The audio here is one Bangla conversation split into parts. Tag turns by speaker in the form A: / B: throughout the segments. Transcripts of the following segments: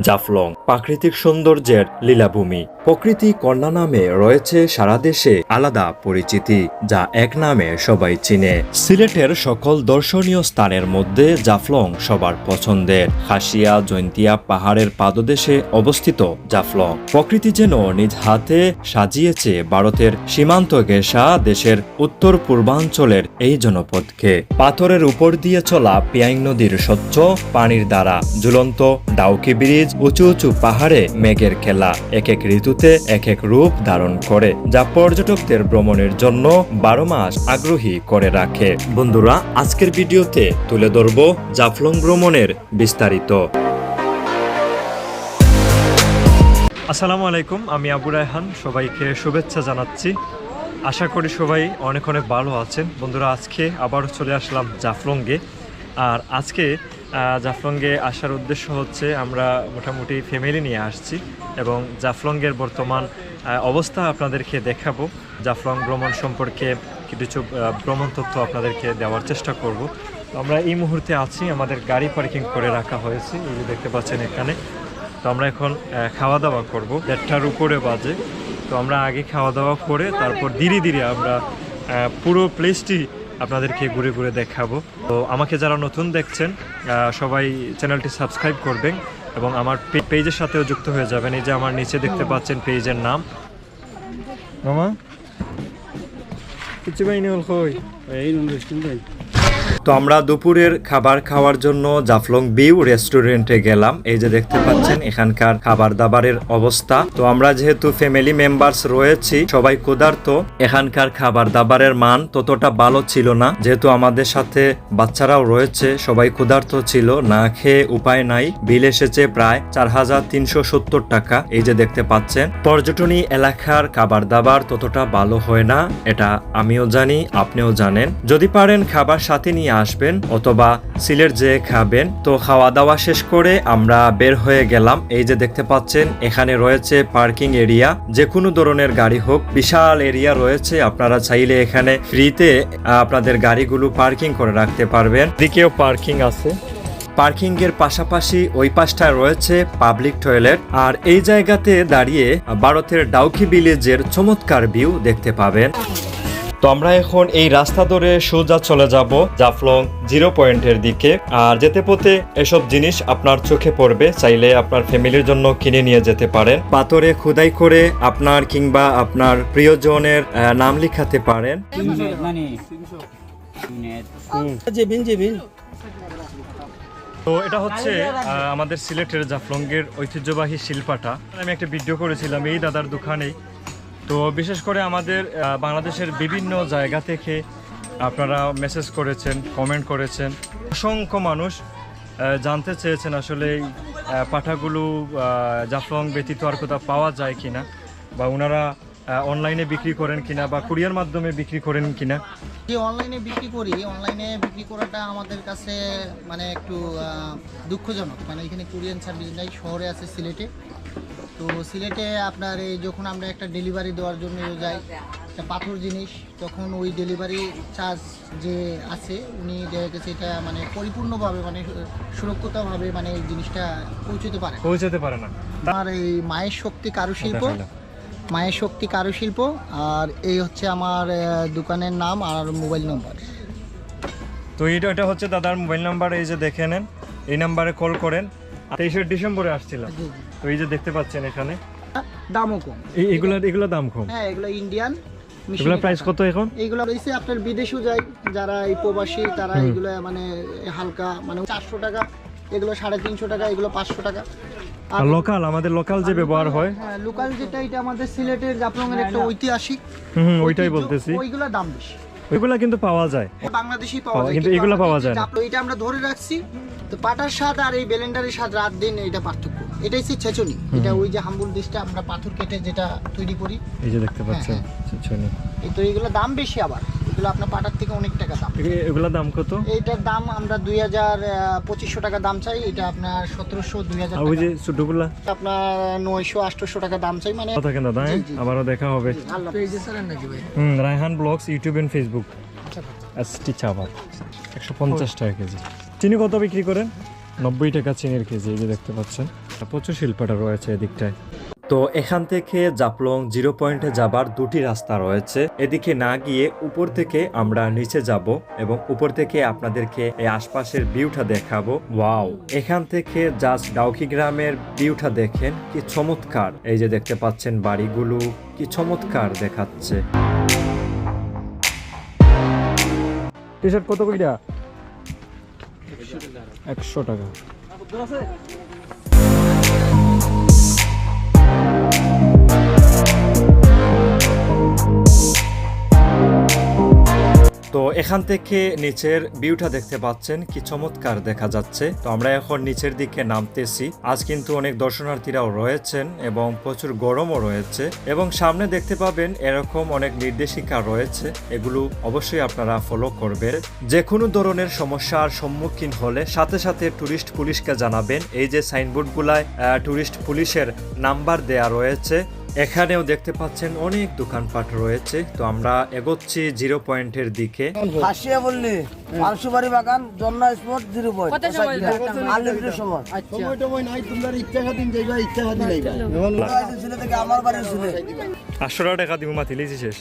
A: জাফলং, প্রাকৃতিক সৌন্দর্যের লীলাভূমি। প্রকৃতি কন্যা নামে রয়েছে সারা দেশে আলাদা পরিচিতি, যা এক নামে সবাই চিনে। সিলেটের সকল দর্শনীয় স্থানের মধ্যে জাফলং সবার পছন্দের। খাসিয়া, জৈন্তিয়া পাহাড়ের পাদদেশে অবস্থিত জাফলং। প্রকৃতি যেন নিজ হাতে সাজিয়েছে ভারতের সীমান্ত ঘেঁষা দেশের উত্তর পূর্বাঞ্চলের এই জনপদকে। পাথরের উপর দিয়ে চলা পিয়াইং নদীর স্বচ্ছ পানির দ্বারা ঝুলন্ত ডাউকি ব্রিজ উঁচু উঁচু পাহাড়ে মেঘের খেলা। এক এক ঋতুতে এক এক রূপ ধারণ করে, যা পর্যটকদের ভ্রমণের জন্য বারো মাস আগ্রহী করে রাখে। বন্ধুরা, আজকের ভিডিওতে তুলে ধরব জাফলং ভ্রমণের বিস্তারিত। আসসালামু আলাইকুম, আমি আবু রায়হান, সবাইকে শুভেচ্ছা জানাচ্ছি। আশা করি সবাই অনেক অনেক ভালো আছেন। বন্ধুরা, আজকে আবারও চলে আসলাম জাফলংয়ে। আর আজকে জাফলংয়ে আসার উদ্দেশ্য হচ্ছে আমরা মোটামুটি ফ্যামিলি নিয়ে আসছি এবং জাফলংয়ের বর্তমান অবস্থা আপনাদেরকে দেখাবো। জাফলং ভ্রমণ সম্পর্কে কিছু ভ্রমণ তথ্য আপনাদেরকে দেওয়ার চেষ্টা করব। তো আমরা এই মুহূর্তে আছি, আমাদের গাড়ি পার্কিং করে রাখা হয়েছে, এই যে দেখতে পাচ্ছেন এখানে। তো আমরা এখন খাওয়া দাওয়া করব। দেড়টার উপরে বাজে। তো আমরা আগে খাওয়া দাওয়া করে তারপর ধীরে ধীরে আমরা পুরো প্লেসটি আপনাদেরকে ঘুরে ঘুরে দেখাবো তো আমাকে যারা নতুন দেখছেন সবাই চ্যানেলটি সাবস্ক্রাইব করবেন এবং আমার পেজের সাথেও যুক্ত হয়ে যাবেন এই যে আমার নিচে দেখতে পাচ্ছেন পেজের নাম মামা কিছু বাইনি হল কই
B: এই নন্দ ভাই
A: তো আমরা দুপুরের খাবার খাওয়ার জন্য জাফলং বিউ রেস্টুরেন্টে গেলাম। এই যে দেখতে পাচ্ছেন, এখানকার খাবার দাবারের অবস্থা। তো আমরা যেহেতু ফ্যামিলি মেম্বার্স রয়েছি, সবাই ক্ষুধার্ত, এখানকার খাবার দাবারের মান ততটা ভালো ছিল না। যেহেতু আমাদের সাথে বাচ্চারাও রয়েছে, সবাই ক্ষুধার্ত ছিল, না খেয়ে উপায় নাই। বিল এসেছে প্রায় চার হাজার তিনশো সত্তর টাকা, এই যে দেখতে পাচ্ছেন। পর্যটনী এলাকার খাবার দাবার ততটা ভালো হয় না, এটা আমিও জানি, আপনিও জানেন। যদি পারেন খাবার সাথে নিয়ে আসবেন অথবা সিলেট যেয়ে খাবেন তো খাওয়া দাওয়া শেষ করে আমরা বের হয়ে গেলাম। এই যে দেখতে পাচ্ছেন এখানে রয়েছে পার্কিং এরিয়া যে কোনো ধরনের গাড়ি হোক বিশাল এরিয়া রয়েছে। আপনারা চাইলে এখানে ফ্রিতে আপনাদের গাড়িগুলো পার্কিং করে রাখতে পারবেন। দিকেও পার্কিং আছে। পার্কিং এর পাশাপাশি ওই পাশটায় রয়েছে পাবলিক টয়লেট। আর এই জায়গাতে দাঁড়িয়ে ভারতের ডাউকি ভিলেজের চমৎকার ভিউ দেখতে পাবেন। তো আমরা এখন এই রাস্তা ধরে সোজা চলে যাব জাফলং জিরো পয়েন্টের দিকে। আর যেতে পথে এসব জিনিস আপনার চোখে পড়বে, চাইলে আপনার ফ্যামিলির জন্য কিনে নিয়ে যেতে পারেন। পাথরে খোদাই করে আপনার কিংবা আপনার প্রিয়জনের নাম লিখাতে পারেন। তো এটা হচ্ছে আমাদের সিলেটের জাফলংয়ের ঐতিহ্যবাহী শিল্পাটা। আমি একটা ভিডিও করেছিলাম, এই দাদার দোকানেই। তো বিশেষ করে আমাদের বাংলাদেশের বিভিন্ন জায়গা থেকে আপনারা মেসেজ করেছেন কমেন্ট করেছেন। অসংখ্য মানুষ জানতে চেয়েছেন আসলে পাঠাগুলো জাফলং ব্যতীত আর কোথাও পাওয়া যায় কিনা, বা ওনারা অনলাইনে বিক্রি করেন কিনা, বা কুরিয়ার মাধ্যমে বিক্রি করেন কিনা।
C: যে অনলাইনে বিক্রি করি অনলাইনে বিক্রি করাটা আমাদের কাছে মানে একটু দুঃখজনক। মানে এখানে কোরিয়ান সার্ভিস নাই, শহরে আছে, সিলেটে। তো সিলেটে আপনার এই যখন আমরা একটা ডেলিভারি দেওয়ার জন্য যাই একটা পাথর জিনিস তখন ওই ডেলিভারি চার্জ যে আছে উনি দেখা গেছে এটা মানে পরিপূর্ণভাবে মানে সুরক্ষিতভাবে মানে এই জিনিসটা পৌঁছতে পারে
A: পৌঁছাতে পারে না।
C: আমার এই মায়ের শক্তি কারুশিল্প মায়ের শক্তি কারুশিল্প আর এই হচ্ছে আমার দোকানের নাম আর মোবাইল নম্বর।
A: তো এটা এটা হচ্ছে দাদার মোবাইল নাম্বার এই যে দেখে নেন এই নাম্বারে কল করেন। তেইশে ডিসেম্বরে আসছিলাম। তো এই যে দেখতে পাচ্ছেন এখানে।
C: দামও কম।
A: এই এগুলা এগুলা দাম কম।
C: হ্যাঁ এগুলো ইন্ডিয়ান
A: এগুলা প্রাইস কত এখন?
C: রয়েছে আপনার বিদেশেও যায় যারা এই প্রবাসী তারা এগুলো মানে হালকা মানে চারশো টাকা এগুলো সাড়ে তিনশো টাকা এগুলো পাঁচশো টাকা।
A: আর লোকাল আমাদের লোকাল যে ব্যবহার হয়।
C: হ্যাঁ লোকাল যেটা এটা আমাদের সিলেটের জাফলংয়ের একটা ঐতিহাসিক
A: হুম ওইটাই বলতেছি।
C: ওইগুলো দাম বেশি।
A: ওইগুলা কিন্তু পাওয়া যায়।
C: বাংলাদেশি পাওয়া
A: পাওয়া-
C: যায়
A: কিন্তু এগুলো পাওয়া যায় না।
C: এটা আমরা ধরে রাখছি। তো পাটার স্বাদ আর এই বেলেন্ডারের স্বাদ রাত দিন এটা পার্থক্য। এটাই হচ্ছে ছেচনি। এটা ওই যে হাম্বুল ডিশটা আমরা পাথর কেটে যেটা তৈরি করি।
A: এই যে দেখতে পাচ্ছেন ছনি
C: এই তো এইগুলো দাম বেশি আবার। এগুলো আপনার পাটার থেকে অনেক টাকা দাম।
A: এগুলা দাম কত?
C: এইটার দাম আমরা দুই হাজার পঁচিশশো টাকা দাম চাই। এটা আপনার সতেরোশো দুই হাজার
A: ওই যে ছোটগুলা?
C: আপনার নয়শো আটশোশো টাকা দাম চাই মানে
A: কথা কেন দাদা আবারও দেখা হবে। হুম Raihan blogs YouTube and Facebook. ST চাবাত একশো পঞ্চাশ টাকা কেজি। চিনি কত বিক্রি করেন? নব্বই টাকা চিনির কেজি এই যে দেখতে পাচ্ছেন। প্রচুর শিল্পটা রয়েছে এদিকটায়। তো এখান থেকে জাপলং জিরো পয়েন্টে যাবার দুটি রাস্তা রয়েছে। এদিকে না গিয়ে উপর থেকে আমরা নিচে যাব এবং উপর থেকে আপনাদেরকে এই আশপাশের ভিউটা দেখাবো। ওয়াও। এখান থেকে জাস্ট ডাউকি গ্রামের ভিউটা দেখেন কি চমৎকার। এই যে দেখতে পাচ্ছেন বাড়িগুলো কি চমৎকার দেখাচ্ছে। টি শার্ট কত কইটা একশো টাকা। তো এখান থেকে নিচের ভিউটা দেখতে পাচ্ছেন, কি চমৎকার দেখা যাচ্ছে। তো আমরা এখন নিচের দিকে নামতেছি। আজ কিন্তু অনেক দর্শনার্থীরাও রয়েছেন এবং প্রচুর গরমও রয়েছে। এবং সামনে দেখতে পাবেন এরকম অনেক নির্দেশিকা রয়েছে। এগুলো অবশ্যই আপনারা ফলো করবেন। যে কোনো ধরনের সমস্যার সম্মুখীন হলে সাথে সাথে ট্যুরিস্ট পুলিশকে জানাবেন। এই যে সাইনবোর্ডগুলায় টুরিস্ট পুলিশের নাম্বার দেয়া রয়েছে। এখানেও দেখতে পাচ্ছেন অনেক দোকানপাট রয়েছে। তো আমরা এগোচ্ছি জিরো পয়েন্টের দিকে।
D: হাসিয়া বললি আলসুবাড়ি বাগান জন্না স্পট জিরো পয়েন্ট। আনলিমিটেড সময়
E: সময় টময় নাই তোমরা ইচ্ছা খাদিন যাইবা ইচ্ছা খাদিন আইবা
D: থেকে আমার বাড়ির ছেলে।
A: আটশো টাকা দিব মাতি লিজি শেষ।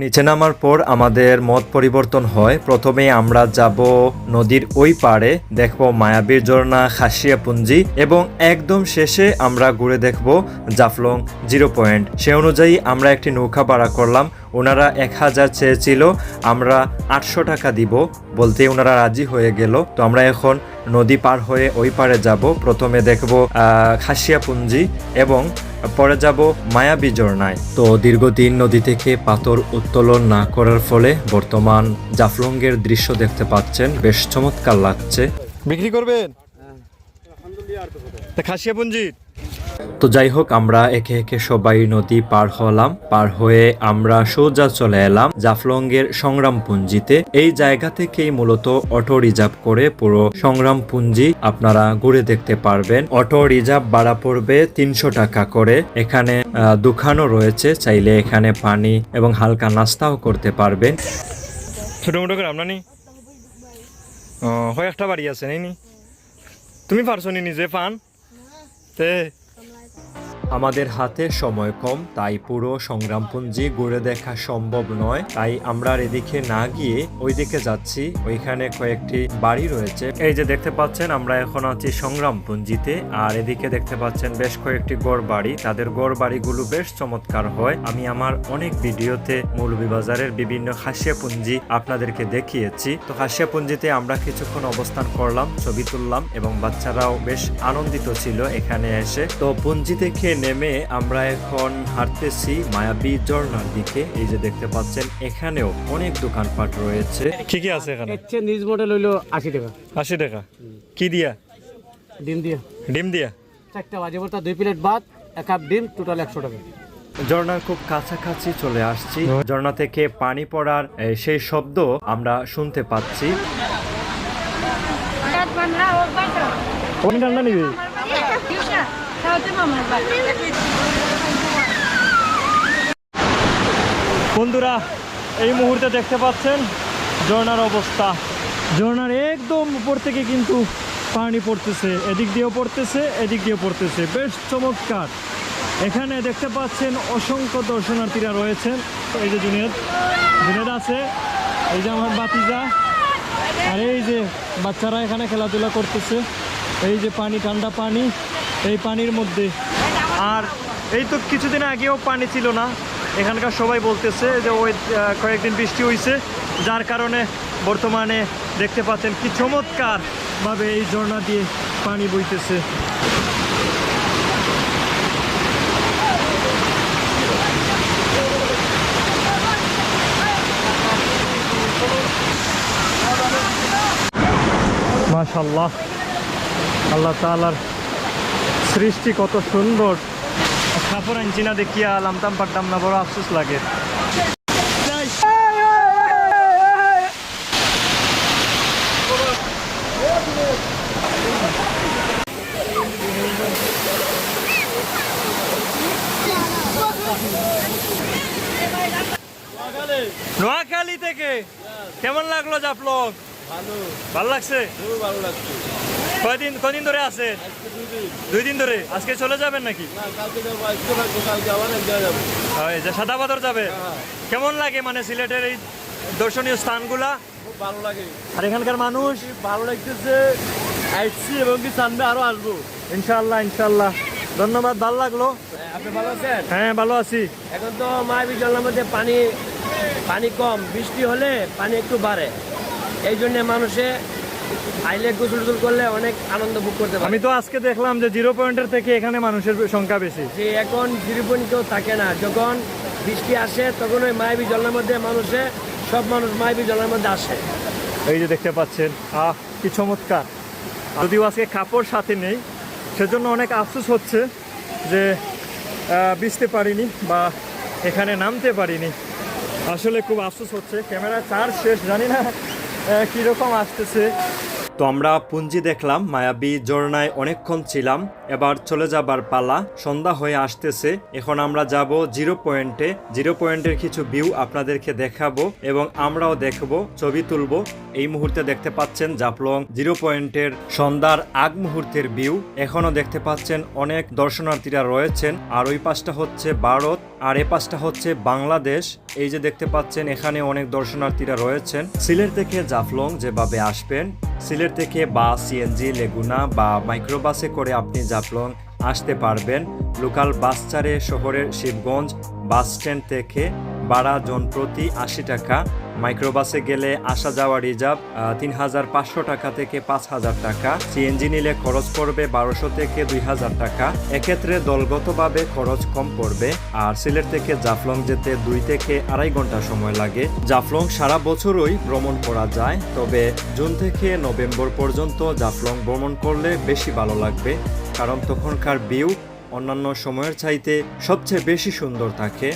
A: নিচে নামার পর আমাদের মত পরিবর্তন হয়। প্রথমে আমরা যাব নদীর ওই পাড়ে দেখব মায়াবীর ঝর্ণা খাসিয়া পুঞ্জি এবং একদম শেষে আমরা ঘুরে দেখব জাফলং জিরো পয়েন্ট সে অনুযায়ী আমরা একটি নৌকা ভাড়া করলাম। ওনারা এক হাজার চেয়েছিল আমরা আটশো টাকা দিব বলতে ওনারা রাজি হয়ে গেল। তো আমরা এখন নদী পার হয়ে ওই পারে যাব। প্রথমে দেখব খাসিয়া পুঞ্জি এবং পরে যাব মায়াবী ঝর্ণায়। তো দীর্ঘদিন নদী থেকে পাথর উত্তোলন না করার ফলে বর্তমান জাফলংয়ের দৃশ্য দেখতে পাচ্ছেন বেশ চমৎকার লাগছে। বিক্রি করবেন? খাসিয়া পুঞ্জি তো যাই হোক, আমরা একে একে সবাই নদী পার হলাম। পার হয়ে আমরা সোজা চলে এলাম জাফলংয়ের সংগ্রাম পুঞ্জিতে এই জায়গা থেকেই মূলত অটো রিজার্ভ করে পুরো সংগ্রাম পুঞ্জি আপনারা ঘুরে দেখতে পারবেন। অটো রিজার্ভ ভাড়া পড়বে তিনশো টাকা করে। এখানে দোকানও রয়েছে, চাইলে এখানে পানি এবং হালকা নাস্তাও করতে পারবেন। ছোট মোটো করে নি? হয় একটা বাড়ি আছে নাইনি তুমি পারছ নি নিজে পান? তে আমাদের হাতে সময় কম, তাই পুরো সংগ্রামপুঞ্জি ঘুরে দেখা সম্ভব নয়। তাই আমরা এদিকে না গিয়ে ওইদিকে যাচ্ছি। ওইখানে কয়েকটি বাড়ি রয়েছে। এই যে দেখতে পাচ্ছেন, আমরা এখন আছি সংগ্রামপুঞ্জিতে। আর এদিকে দেখতে পাচ্ছেন বেশ কয়েকটি গড় বাড়ি। তাদের গড় বাড়িগুলো বেশ চমৎকার হয়। আমি আমার অনেক ভিডিওতে মৌলভীবাজারের বিভিন্ন হাসিয়াপুঞ্জি আপনাদেরকে দেখিয়েছি। তো হাসিয়াপুঞ্জিতে আমরা কিছুক্ষণ অবস্থান করলাম, ছবি তুললাম এবং বাচ্চারাও বেশ আনন্দিত ছিল এখানে এসে। তো পুঞ্জি থেকে নেমে আমরা এখন হাঁটতেছি মায়াবী ঝর্ণার দিকে। এই যে দেখতে পাচ্ছেন এখানেও অনেক দোকানপাট রয়েছে। কি কি আছে এখানে?
B: হচ্ছে নিজ মডেল হইল আশি টাকা।
A: আশি টাকা। কি দিয়া?
B: ডিম দিয়ে।
A: ডিম দিয়া?
B: চারটা বাজে পর দুই প্লেট ভাত এক কাপ ডিম টোটাল একশো টাকা।
A: ঝর্ণার খুব কাছাকাছি চলে আসছি। ঝর্ণা থেকে পানি পড়ার সেই শব্দ আমরা শুনতে পাচ্ছি। ঠান্ডা নিবি? বন্ধুরা, এই মুহূর্তে দেখতে পাচ্ছেন ঝর্ণার অবস্থা। ঝর্ণার একদম উপর থেকে কিন্তু পানি পড়তেছে, এদিক দিয়েও পড়তেছে, এদিক দিয়েও পড়তেছে। বেশ চমৎকার। এখানে দেখতে পাচ্ছেন অসংখ্য দর্শনার্থীরা রয়েছেন। এই যে জুনেদ জুনেদ আছে, এই যে আমার বাতিজা, আর এই যে বাচ্চারা এখানে খেলাধুলা করতেছে, এই যে পানি, ঠান্ডা পানি। এই পানির মধ্যে। আর এই তো কিছুদিন আগেও পানি ছিল না। এখানকার সবাই বলতেছে যে, ওই কয়েকদিন বৃষ্টি হয়েছে যার কারণে বর্তমানে দেখতে পাচ্ছেন কি চমৎকার ভাবে এই ঝর্ণা দিয়ে পানি বইতেছে। মাশাল্লাহ। আল্লাহ তালার সৃষ্টি কত সুন্দর। কাপড় আনছি না দেখিয়া আলামতাম পারতাম না বড় আফসোস লাগে। নোয়াখালী থেকে কেমন লাগল জাফলক? ভালো। লাগছে?
E: ভালো লাগছে।
A: কয়দিন কদিন ধরে আছে? দুই দিন ধরে? আজকে চলে যাবেন নাকি?
E: না কালকে যাব
A: হয়, যে সাদা পাথর যাবে? কেমন লাগে মানে সিলেটের এই দর্শনীয় স্থানগুলা?
E: খুব ভালো লাগে।
A: আর এখানকার মানুষ?
E: ভালো লাগতেছে। আসছি এবং কি সামনে আরও আসব।
A: ইনশাল্লাহ ইনশাল্লাহ ধন্যবাদ ভালো লাগল।
E: আপনি ভালো আছেন?
A: হ্যাঁ ভালো আছি।
E: এখন তো মায়াবী জলের মধ্যে পানি পানি কম বৃষ্টি হলে পানি একটু বাড়ে। এই জন্য মানুষে আইলে গোসল টোসল করলে অনেক আনন্দ ভোগ করতে পারে।
A: আমি তো আজকে দেখলাম যে জিরো পয়েন্টের থেকে এখানে মানুষের সংখ্যা বেশি।
E: যে এখন জিরিপনি কেউ থাকে না। যখন বৃষ্টি আসে তখন ওই মায়াবী জলের মধ্যে মানুষে সব মানুষ মায়াবী জলের মধ্যে আসে।
A: এই যে দেখতে পাচ্ছেন আহ কি চমৎকার। যদিও আজকে কাপড় সাথে নেই সেজন্য অনেক আফসোস হচ্ছে যে ভিজতে পারিনি বা এখানে নামতে পারিনি। আসলে খুব আফসোস হচ্ছে। ক্যামেরা চার্জ শেষ জানি না কীরকম আসতেছে। তো আমরা পুঞ্জি দেখলাম, মায়াবী ঝর্ণায় অনেকক্ষণ ছিলাম, এবার চলে যাবার পালা, সন্ধ্যা হয়ে আসতেছে, এখন আমরা যাব জিরো পয়েন্টে, জিরো পয়েন্টের কিছু ভিউ আপনাদেরকে দেখাবো এবং আমরাও দেখব, ছবি তুলবো, এই মুহূর্তে দেখতে পাচ্ছেন জাফলং, জিরো পয়েন্টের সন্ধ্যার আগ মুহূর্তের ভিউ, এখনও দেখতে পাচ্ছেন অনেক দর্শনার্থীরা রয়েছেন, আর ওই পাশটা হচ্ছে ভারত আর এ পাশটা হচ্ছে বাংলাদেশ। এই যে দেখতে পাচ্ছেন, এখানে অনেক দর্শনার্থীরা রয়েছেন। সিলেট থেকে জাফলং যেভাবে আসবেন, সিলেট থেকে বা সিএনজি লেগুনা বা মাইক্রোবাসে করে আপনি জাফলং আসতে পারবেন। লোকাল বাস চারে শহরের শিবগঞ্জ বাস স্ট্যান্ড থেকে বারা জন প্রতি আশি টাকা। মাইক্রোবাসে গেলে আসা যাওয়া রিজার্ভ তিন হাজার পাঁচশো টাকা থেকে পাঁচ হাজার টাকা। সিএনজি নিলে খরচ পড়বে বারোশো থেকে দুই হাজার টাকা। এক্ষেত্রে দলগতভাবে খরচ কম পড়বে। আর সিলেট থেকে জাফলং যেতে দুই থেকে আড়াই ঘণ্টা সময় লাগে। জাফলং সারা বছরই ভ্রমণ করা যায়। তবে জুন থেকে নভেম্বর পর্যন্ত জাফলং ভ্রমণ করলে বেশি ভালো লাগবে। কারণ তখনকার ভিউ অন্যান্য সময়ের চাইতে সবচেয়ে বেশি সুন্দর থাকে।